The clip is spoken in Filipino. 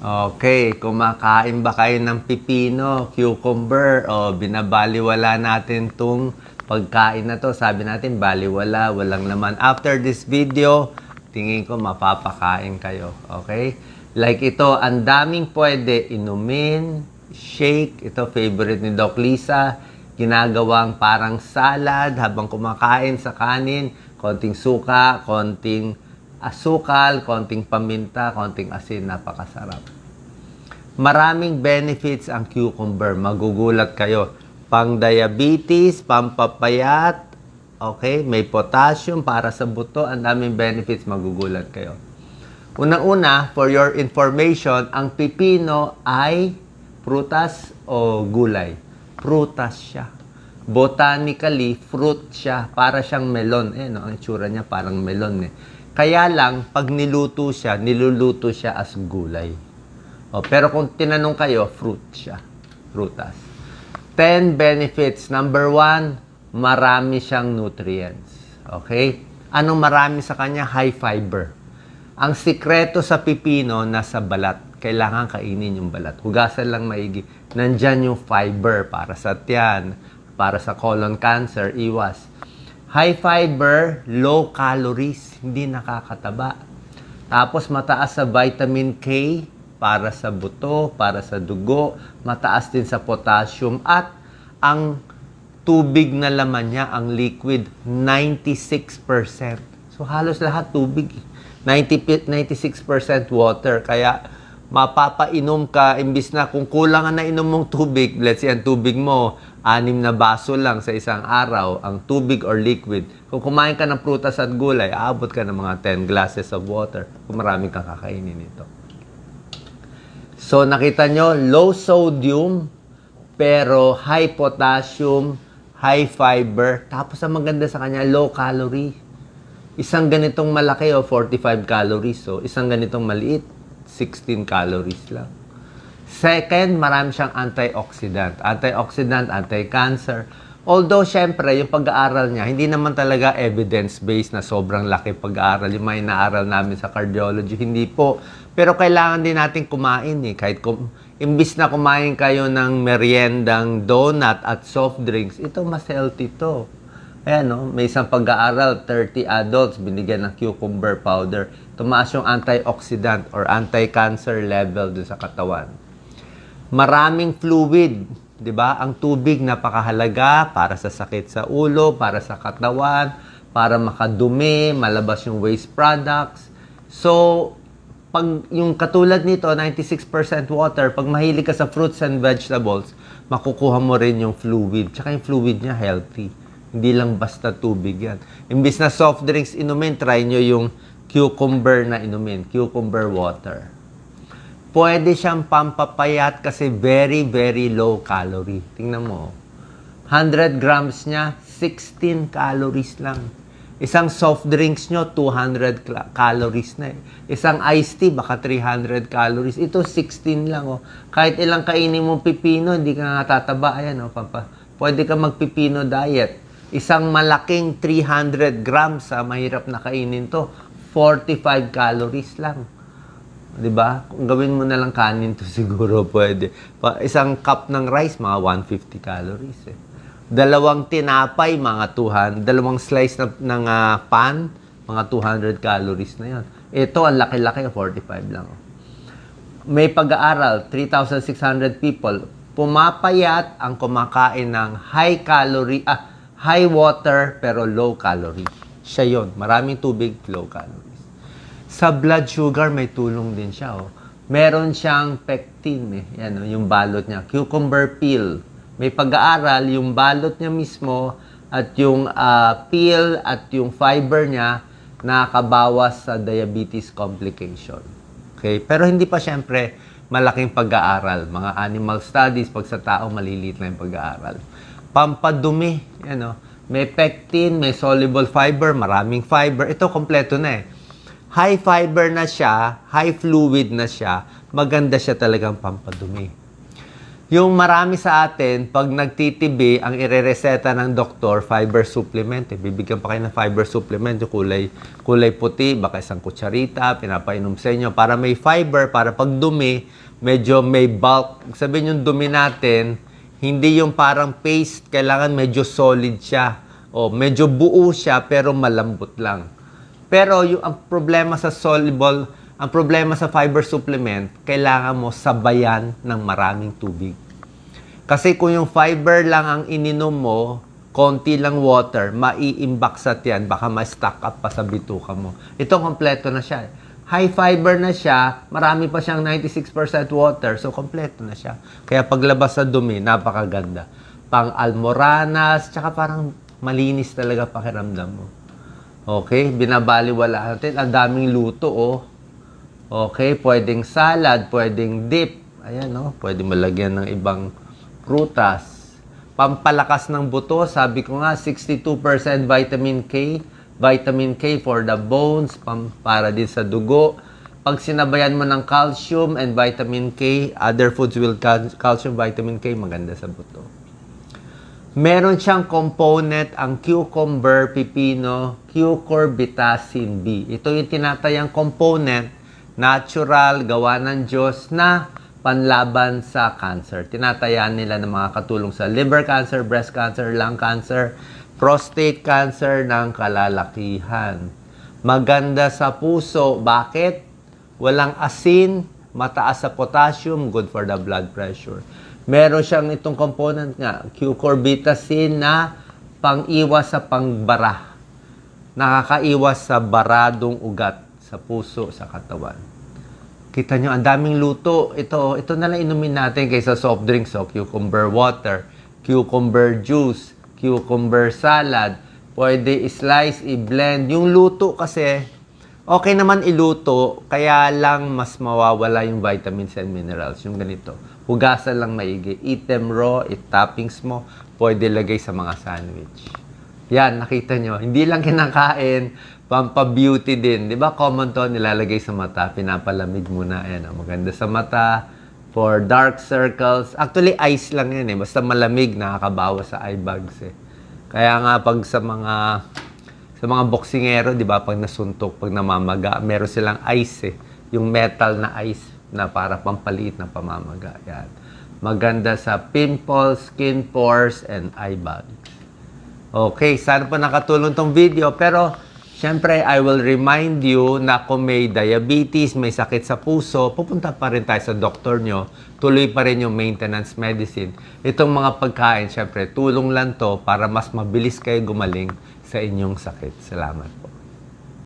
Okay, kumakain ba kayo ng pipino, cucumber, o binabaliwala natin tong pagkain na to. Sabi natin, baliwala, walang laman. After this video, tingin ko mapapakain kayo. Okay? Like ito, ang daming pwede inumin, shake. Ito, favorite ni Doc Lisa. Ginagawang parang salad habang kumakain sa kanin. Konting suka, konting asukal, konting paminta, konting asin, napakasarap. Maraming benefits ang cucumber, magugulat kayo. Pang diabetes, pampapayat, okay, may potassium para sa buto, ang daming benefits, magugulat kayo. Unang-una, for your information, ang pipino ay prutas o gulay. Prutas siya. Botanically, fruit siya. Para siyang melon. Eh, no? Ang itsura niya parang melon eh. Kaya lang, pag niluto siya, niluluto siya as gulay. O, pero kung tinanong kayo, fruit siya. Prutas. 10 benefits. Number one, marami siyang nutrients. Okay? Anong marami sa kanya? High fiber. Ang sikreto sa pipino nasa balat. Kailangan kainin yung balat. Hugasan lang maigi. Nandyan yung fiber para sa tiyan, para sa colon cancer, iwas. High fiber, low calories, hindi nakakataba. Tapos mataas sa vitamin K para sa buto, para sa dugo, mataas din sa potassium at ang tubig na laman niya, ang liquid, 96%. So halos lahat tubig. eh. 90, pi- 96% water. Kaya mapapainom ka, imbis na kung kulang na inom mong tubig, let's say ang tubig mo, anim na baso lang sa isang araw, ang tubig or liquid. Kung kumain ka ng prutas at gulay, aabot ka ng mga 10 glasses of water kung marami kang kakainin ito. So nakita nyo, low sodium, pero high potassium, high fiber, tapos ang maganda sa kanya, low calorie. Isang ganitong malaki o 45 calories. So, isang ganitong maliit, 16 calories lang. Second, marami siyang antioxidant. Antioxidant, anti-cancer. Although, syempre, yung pag-aaral niya, hindi naman talaga evidence-based na sobrang laki pag-aaral. Yung mga inaaral namin sa cardiology, hindi po. Pero kailangan din natin kumain eh. Kahit kum- imbis na kumain kayo ng meriendang donut at soft drinks, ito mas healthy to. Ayan, no? may isang pag-aaral, 30 adults, binigyan ng cucumber powder. Tumaas yung antioxidant or anti-cancer level dun sa katawan. Maraming fluid, 'di ba? Ang tubig napakahalaga para sa sakit sa ulo, para sa katawan, para makadumi, malabas yung waste products. So, pag yung katulad nito, 96% water, pag mahilig ka sa fruits and vegetables, makukuha mo rin yung fluid. Tsaka yung fluid niya healthy. Hindi lang basta tubig yan. Imbis na soft drinks inumin, try nyo yung cucumber na inumin. Cucumber water. Pwede siyang pampapayat kasi very, very low calorie. Tingnan mo. 100 grams niya, 16 calories lang. Isang soft drinks nyo, 200 cla- calories na eh. Isang iced tea, baka 300 calories. Ito, 16 lang oh. Kahit ilang kainin mong pipino, hindi ka nga tataba. Ayan oh, papa. Pwede ka magpipino diet. Isang malaking 300 grams, sa mahirap na kainin to, 45 calories lang. 'Di ba? Kung gawin mo na lang kanin to siguro pwede. Pa, isang cup ng rice mga 150 calories eh. Dalawang tinapay mga 200, dalawang slice na, ng ah, pan mga 200 calories na 'yon. Ito ang laki-laki 45 lang. May pag-aaral 3,600 people pumapayat ang kumakain ng high calorie ah high water pero low calorie. Siya 'yon. Maraming tubig, low calories. Sa blood sugar, may tulong din siya. Oh. Meron siyang pectin. Eh. Yan, oh, yung balot niya. Cucumber peel. May pag-aaral, yung balot niya mismo at yung ah, peel at yung fiber niya nakakabawas sa diabetes complication. Okay? Pero hindi pa siyempre malaking pag-aaral. Mga animal studies, pag sa tao, maliliit lang yung pag-aaral. Pampadumi. Yan, oh. May pectin, may soluble fiber, maraming fiber. Ito, kompleto na eh high fiber na siya, high fluid na siya, maganda siya talagang pampadumi. Yung marami sa atin, pag nagtitibi, ang irereseta ng doktor, fiber supplement. Eh. Bibigyan pa kayo ng fiber supplement, yung kulay, kulay puti, baka isang kutsarita, pinapainom sa inyo, para may fiber, para pag dumi, medyo may bulk. Sabihin yung dumi natin, hindi yung parang paste, kailangan medyo solid siya. O medyo buo siya, pero malambot lang. Pero yung ang problema sa soluble, ang problema sa fiber supplement, kailangan mo sabayan ng maraming tubig. Kasi kung yung fiber lang ang ininom mo, konti lang water, maiimbaksat yan, baka ma-stack up pa sa bituka mo. Ito, kompleto na siya. High fiber na siya, marami pa siyang 96% water, so kompleto na siya. Kaya paglabas sa dumi, napakaganda. Pang almoranas, tsaka parang malinis talaga pakiramdam mo. Okay, binabaliwala natin. Ang daming luto, oh. Okay, pwedeng salad, pwedeng dip. Ayan, no? Pwede malagyan ng ibang prutas. Pampalakas ng buto, sabi ko nga, 62% vitamin K. Vitamin K for the bones, para din sa dugo. Pag sinabayan mo ng calcium and vitamin K, other foods will cal- calcium, vitamin K, maganda sa buto. Meron siyang component ang cucumber, pipino, cucurbitacin B. Ito yung tinatayang component, natural, gawa ng Diyos na panlaban sa cancer. Tinatayan nila ng mga katulong sa liver cancer, breast cancer, lung cancer, prostate cancer ng kalalakihan. Maganda sa puso. Bakit? Walang asin, mataas sa potassium, good for the blood pressure. Meron siyang itong component nga, cucurbitacin na pang-iwas sa pangbara. Nakakaiwas sa baradong ugat sa puso, sa katawan. Kita nyo, ang daming luto. Ito, ito na lang inumin natin kaysa soft drinks. So, cucumber water, cucumber juice, cucumber salad. Pwede i-slice, i-blend. Yung luto kasi, okay naman iluto, kaya lang mas mawawala yung vitamins and minerals. Yung ganito. Hugasan lang maigi. Eat them raw, eat toppings mo. Pwede lagay sa mga sandwich. Yan, nakita nyo. Hindi lang kinakain, pampa-beauty din. Di ba common to, nilalagay sa mata, pinapalamig muna. Ayan, oh, maganda sa mata. For dark circles. Actually, ice lang yan eh. Basta malamig, nakakabawas sa eye bags eh. Kaya nga, pag sa mga sa mga boksingero, di ba, pag nasuntok, pag namamaga, meron silang ice eh. Yung metal na ice na para pampaliit na pamamaga. Yan. Maganda sa pimples, skin pores, and eye bags. Okay, sana po nakatulong tong video. Pero, syempre, I will remind you na kung may diabetes, may sakit sa puso, pupunta pa rin tayo sa doktor nyo. Tuloy pa rin yung maintenance medicine. Itong mga pagkain, syempre, tulong lang to para mas mabilis kayo gumaling sa inyong sakit. Salamat.